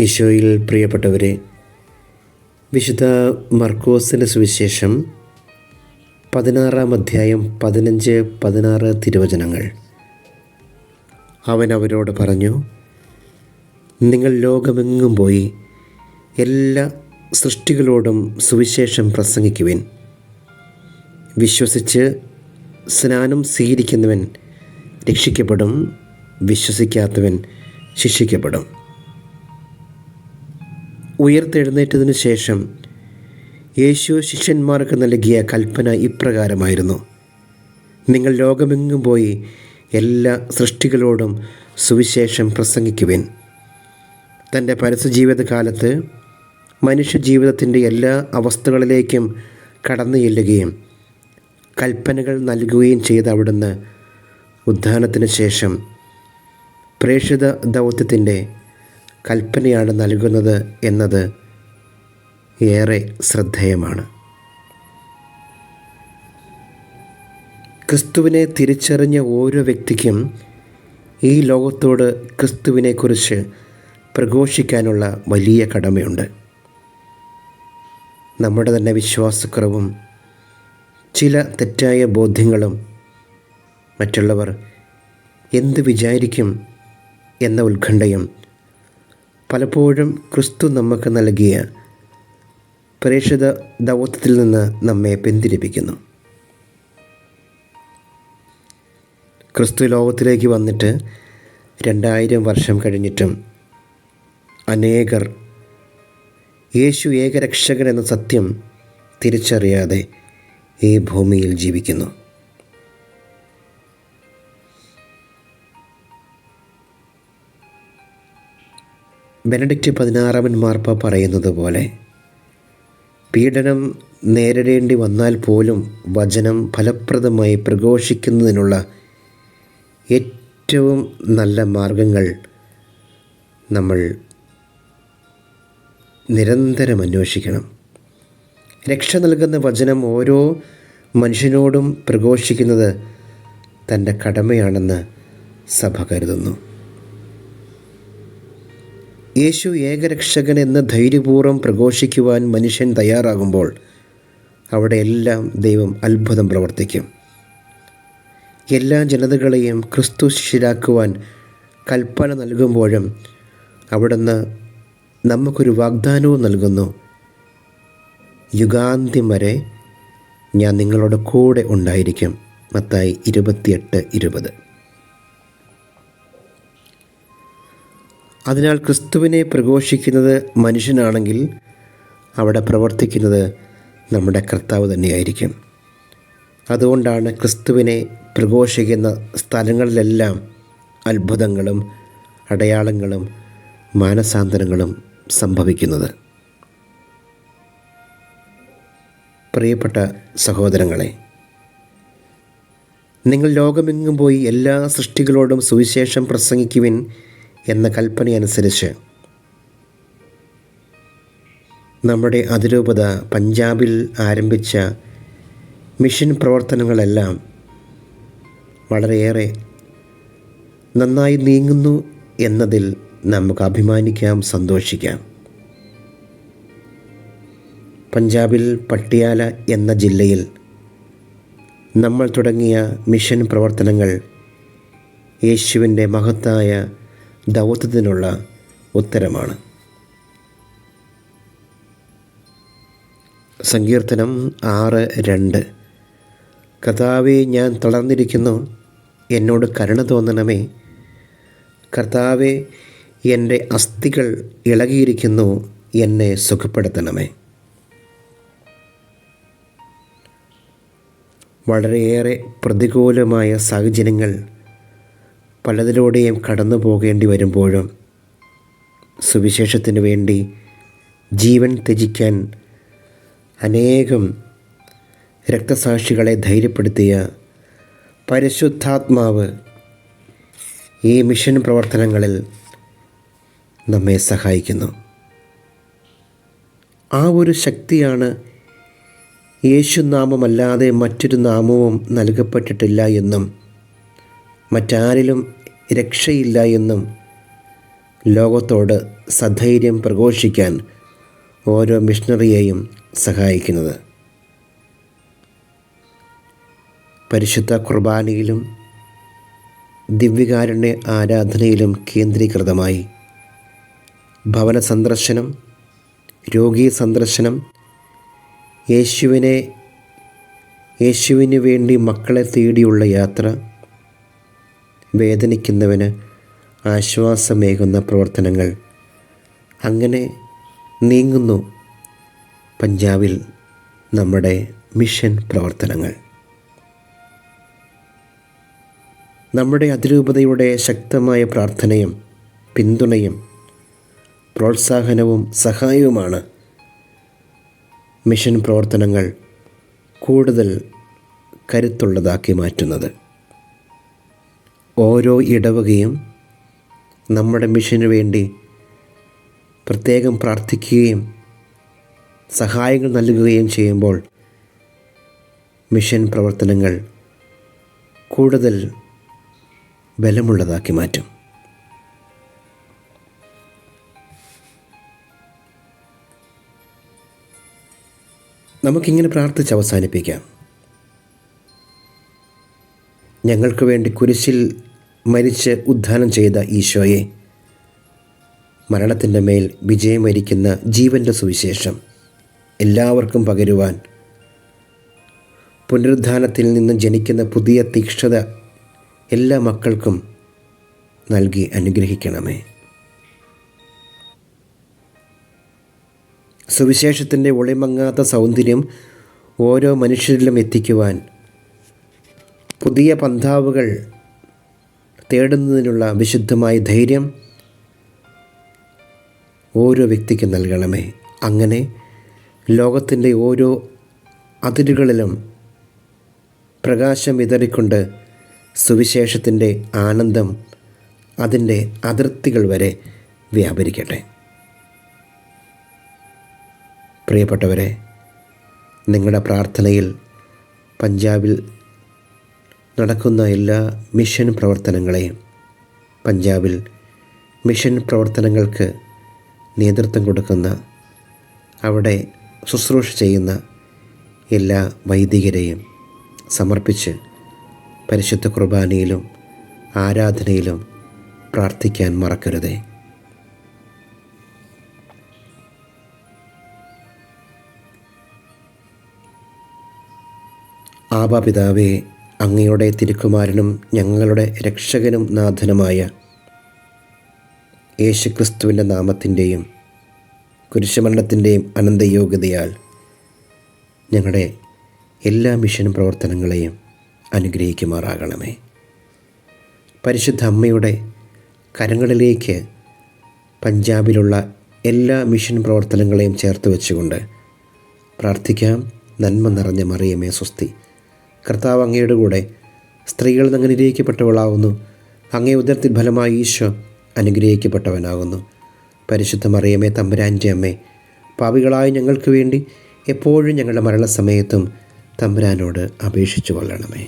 ഈശോയിൽ പ്രിയപ്പെട്ടവരെ വിശുദ്ധ മർക്കോസിന്റെ സുവിശേഷം പതിനാറാം അധ്യായം പതിനഞ്ച് പതിനാറ് തിരുവചനങ്ങൾ. അവൻ അവരോട് പറഞ്ഞു നിങ്ങൾ ലോകമെങ്ങും പോയി എല്ലാ സൃഷ്ടികളോടും സുവിശേഷം പ്രസംഗിക്കുവിൻ. വിശ്വസിച്ച് സ്നാനം സ്വീകരിക്കുന്നവൻ രക്ഷിക്കപ്പെടും വിശ്വസിക്കാത്തവൻ ശിക്ഷിക്കപ്പെടും. ഉയർത്തെഴുന്നേറ്റതിനു ശേഷം യേശു ശിഷ്യന്മാർക്ക് നൽകിയ കൽപ്പന ഇപ്രകാരമായിരുന്നു. നിങ്ങൾ ലോകമെങ്ങും പോയി എല്ലാ സൃഷ്ടികളോടും സുവിശേഷം പ്രസംഗിക്കുവിൻ. തന്റെ പരസ്യജീവിതകാലത്ത് മനുഷ്യജീവിതത്തിന്റെ എല്ലാ അവസ്ഥകളിലേക്കും കടന്നു ചെല്ലുകയും കൽപ്പനകൾ നൽകുകയും ചെയ്ത അവിടുന്ന് ഉദ്ധാനത്തിന് ശേഷം പ്രേക്ഷിത ദൗത്യത്തിന്റെ കൽപ്പനയാണ് നൽകുന്നത് എന്നത് ഏറെ ശ്രദ്ധേയമാണ്. ക്രിസ്തുവിനെ തിരിച്ചറിഞ്ഞ ഓരോ വ്യക്തിക്കും ഈ ലോകത്തോട് ക്രിസ്തുവിനെക്കുറിച്ച് പ്രഘോഷിക്കാനുള്ള വലിയ കടമയുണ്ട്. നമ്മുടെ തന്നെ വിശ്വാസക്കുറവും ചില തെറ്റായ ബോധ്യങ്ങളും മറ്റുള്ളവർ എന്ത് വിചാരിക്കും എന്ന ഉത്കണ്ഠയും പലപ്പോഴും ക്രിസ്തു നമുക്ക് നൽകിയ പ്രേക്ഷിത ദൗത്യത്തിൽ നിന്ന് നമ്മെ പിന്തിരിപ്പിക്കുന്നു. ക്രിസ്തു ലോകത്തിലേക്ക് വന്നിട്ട് രണ്ടായിരം വർഷം കഴിഞ്ഞിട്ടും അനേകർ യേശു ഏകരക്ഷകൻ എന്ന സത്യം തിരിച്ചറിയാതെ ഈ ഭൂമിയിൽ ജീവിക്കുന്നു. ബെനഡിക്റ്റ് പതിനാറാമൻ മാർപ്പ പറയുന്നത് പോലെ പീഡനം നേരിടേണ്ടി വന്നാൽ പോലും വചനം ഫലപ്രദമായി പ്രഘോഷിക്കുന്നതിനുള്ള ഏറ്റവും നല്ല മാർഗങ്ങൾ നമ്മൾ നിരന്തരം അന്വേഷിക്കണം. രക്ഷ നൽകുന്ന വചനം ഓരോ മനുഷ്യനോടും പ്രഘോഷിക്കുന്നത് തന്റെ കടമയാണെന്ന് സഭ കരുതുന്നു. യേശു ഏകരക്ഷകൻ എന്ന് ധൈര്യപൂർവം പ്രഘോഷിക്കുവാൻ മനുഷ്യൻ തയ്യാറാകുമ്പോൾ അവിടെ എല്ലാം ദൈവം അത്ഭുതം പ്രവർത്തിക്കും. എല്ലാ ജനതകളെയും ക്രിസ്തു ശിഷ്യരാക്കുവാൻ കൽപ്പന നൽകുമ്പോഴും അവിടുന്ന് നമുക്കൊരു വാഗ്ദാനവും നൽകുന്നു. യുഗാന്ത്യം വരെ ഞാൻ നിങ്ങളുടെ കൂടെ ഉണ്ടായിരിക്കും. മത്തായി ഇരുപത്തിയെട്ട് ഇരുപത്. അതിനാൽ ക്രിസ്തുവിനെ പ്രഘോഷിക്കുന്നത് മനുഷ്യനാണെങ്കിൽ അവിടെ പ്രവർത്തിക്കുന്നത് നമ്മുടെ കർത്താവ് തന്നെയായിരിക്കും. അതുകൊണ്ടാണ് ക്രിസ്തുവിനെ പ്രഘോഷിക്കുന്ന സ്ഥലങ്ങളിലെല്ലാം അത്ഭുതങ്ങളും അടയാളങ്ങളും മാനസാന്തരങ്ങളും സംഭവിക്കുന്നത്. പ്രിയപ്പെട്ട സഹോദരങ്ങളെ നിങ്ങൾ ലോകമെങ്ങും പോയി എല്ലാ സൃഷ്ടികളോടും സുവിശേഷം പ്രസംഗിക്കുവിൻ എന്ന കൽപ്പനയനുസരിച്ച് നമ്മുടെ അതിരൂപത പഞ്ചാബിൽ ആരംഭിച്ച മിഷൻ പ്രവർത്തനങ്ങളെല്ലാം വളരെയേറെ നന്നായി നീങ്ങുന്നു എന്നതിൽ നമുക്ക് അഭിമാനിക്കാം സന്തോഷിക്കാം. പഞ്ചാബിൽ പട്ടിയാല എന്ന ജില്ലയിൽ നമ്മൾ തുടങ്ങിയ മിഷൻ പ്രവർത്തനങ്ങൾ യേശുവിന്റെ മഹത്തായ ദൗത്യത്തിനുള്ള ഉത്തരമാണ്. സങ്കീർത്തനം ആറ് രണ്ട്. കർത്താവെ ഞാൻ തളർന്നിരിക്കുന്നു. എന്നോട് കരുണ തോന്നണമേ. കർത്താവെ എന്റെ അസ്ഥികൾ ഇളകിയിരിക്കുന്നു. എന്നെ സുഖപ്പെടുത്തണമേ. വളരെയേറെ പ്രതികൂലമായ സാഹചര്യങ്ങൾ പലതിലൂടെയും കടന്നു പോകേണ്ടി വരുമ്പോഴും സുവിശേഷത്തിന് വേണ്ടി ജീവൻ ത്യജിക്കാൻ അനേകം രക്തസാക്ഷികളെ ധൈര്യപ്പെടുത്തിയ പരിശുദ്ധാത്മാവ് ഈ മിഷൻ പ്രവർത്തനങ്ങളിൽ നമ്മെ സഹായിക്കുന്നു. ആ ഒരു ശക്തിയാണ് യേശുനാമമല്ലാതെ മറ്റൊരു നാമവും നൽകപ്പെട്ടിട്ടില്ല എന്നും മറ്റാരിലും രക്ഷയില്ല എന്നും ലോകത്തോട് സധൈര്യം പ്രഘോഷിക്കാൻ ഓരോ മിഷണറിയെയും സഹായിക്കുന്നത്. പരിശുദ്ധ കുർബാനയിലും ദിവ്യകാരുണ്യ ആരാധനയിലും കേന്ദ്രീകൃതമായി ഭവന സന്ദർശനം രോഗി സന്ദർശനം യേശുവിനെ യേശുവിന് വേണ്ടി മക്കളെ തേടിയുള്ള യാത്ര വേദനിക്കുന്നവന് ആശ്വാസമേകുന്ന പ്രവർത്തനങ്ങൾ. അങ്ങനെ നീങ്ങുന്നു പഞ്ചാബിൽ നമ്മുടെ മിഷൻ പ്രവർത്തനങ്ങൾ. നമ്മുടെ അതിരൂപതയുടെ ശക്തമായ പ്രാർത്ഥനയും പിന്തുണയും പ്രോത്സാഹനവും സഹായവുമാണ് മിഷൻ പ്രവർത്തനങ്ങൾ കൂടുതൽ കരുത്തുള്ളതാക്കി മാറ്റുന്നത്. ഓരോ ഇടവകയും നമ്മുടെ മിഷന് വേണ്ടി പ്രത്യേകം പ്രാർത്ഥിക്കുകയും സഹായങ്ങൾ നൽകുകയും ചെയ്യുമ്പോൾ മിഷൻ പ്രവർത്തനങ്ങൾ കൂടുതൽ ബലമുള്ളതാക്കി മാറ്റും. നമുക്കിങ്ങനെ പ്രാർത്ഥിച്ച് അവസാനിപ്പിക്കാം. ഞങ്ങൾക്ക് വേണ്ടി കുരിശിൽ മരിച്ച് ഉദ്ധാനം ചെയ്ത ഈശോയെ. മരണത്തിന്റെ മേൽ വിജയം വരിക്കുന്ന ജീവന്റെ സുവിശേഷം എല്ലാവർക്കും പകരുവാൻ പുനരുദ്ധാനത്തിൽ നിന്ന് ജനിക്കുന്ന പുതിയ തീക്ഷ്ണത എല്ലാ മക്കൾക്കും നൽകി അനുഗ്രഹിക്കണമേ. സുവിശേഷത്തിന്റെ ഒളിമങ്ങാത്ത സൗന്ദര്യം ഓരോ മനുഷ്യരിലും എത്തിക്കുവാൻ പുതിയ പന്ഥാവുകൾ തേടുന്നതിനുള്ള വിശുദ്ധമായ ധൈര്യം ഓരോ വ്യക്തിക്ക് നൽകണമേ. അങ്ങനെ ലോകത്തിന്റെ ഓരോ അതിരുകളിലും പ്രകാശം വിതറിക്കൊണ്ട് സുവിശേഷത്തിന്റെ ആനന്ദം അതിന്റെ അതിർത്തികൾ വരെ വ്യാപരിക്കട്ടെ. പ്രിയപ്പെട്ടവരെ നിങ്ങളുടെ പ്രാർത്ഥനയിൽ പഞ്ചാബിൽ നടക്കുന്ന എല്ലാ മിഷൻ പ്രവർത്തനങ്ങളെയും പഞ്ചാബിൽ മിഷൻ പ്രവർത്തനങ്ങൾക്ക് നേതൃത്വം കൊടുക്കുന്ന അവിടെ ശുശ്രൂഷ ചെയ്യുന്ന എല്ലാ വൈദികരെയും സമർപ്പിച്ച് പരിശുദ്ധ കുർബാനയിലും ആരാധനയിലും പ്രാർത്ഥിക്കാൻ മറക്കരുതേ. ആബാപിതാവേ അങ്ങയുടെ തിരുക്കുമാരനും ഞങ്ങളുടെ രക്ഷകനും നാഥനുമായ യേശുക്രിസ്തുവിന്റെ നാമത്തിന്റെയും കുരിശുമരണത്തിന്റെയും അനന്തയോഗ്യതയാൽ ഞങ്ങളുടെ എല്ലാ മിഷൻ പ്രവർത്തനങ്ങളെയും അനുഗ്രഹിക്കുമാറാകണമേ. പരിശുദ്ധ അമ്മയുടെ കരങ്ങളിലേക്ക് പഞ്ചാബിലുള്ള എല്ലാ മിഷൻ പ്രവർത്തനങ്ങളെയും ചേർത്ത് വെച്ചുകൊണ്ട് പ്രാർത്ഥിക്കാം. നന്മ നിറഞ്ഞ മറിയമേ സ്വസ്തി. കർത്താവ് അങ്ങയുടെ കൂടെ സ്ത്രീകൾ നിന്ന് അനുഗ്രഹിക്കപ്പെട്ടവളാകുന്നു അങ്ങേ ഉദരത്തിൽ ഫലമായി ഈശോ അനുഗ്രഹിക്കപ്പെട്ടവനാകുന്നു. പരിശുദ്ധ മറിയമേ തമ്പുരാന്റെ അമ്മേ പാപികളായ ഞങ്ങൾക്ക് വേണ്ടി എപ്പോഴും ഞങ്ങളുടെ മരണസമയത്തും തമ്പുരാനോട് അപേക്ഷിച്ചു കൊള്ളണമേ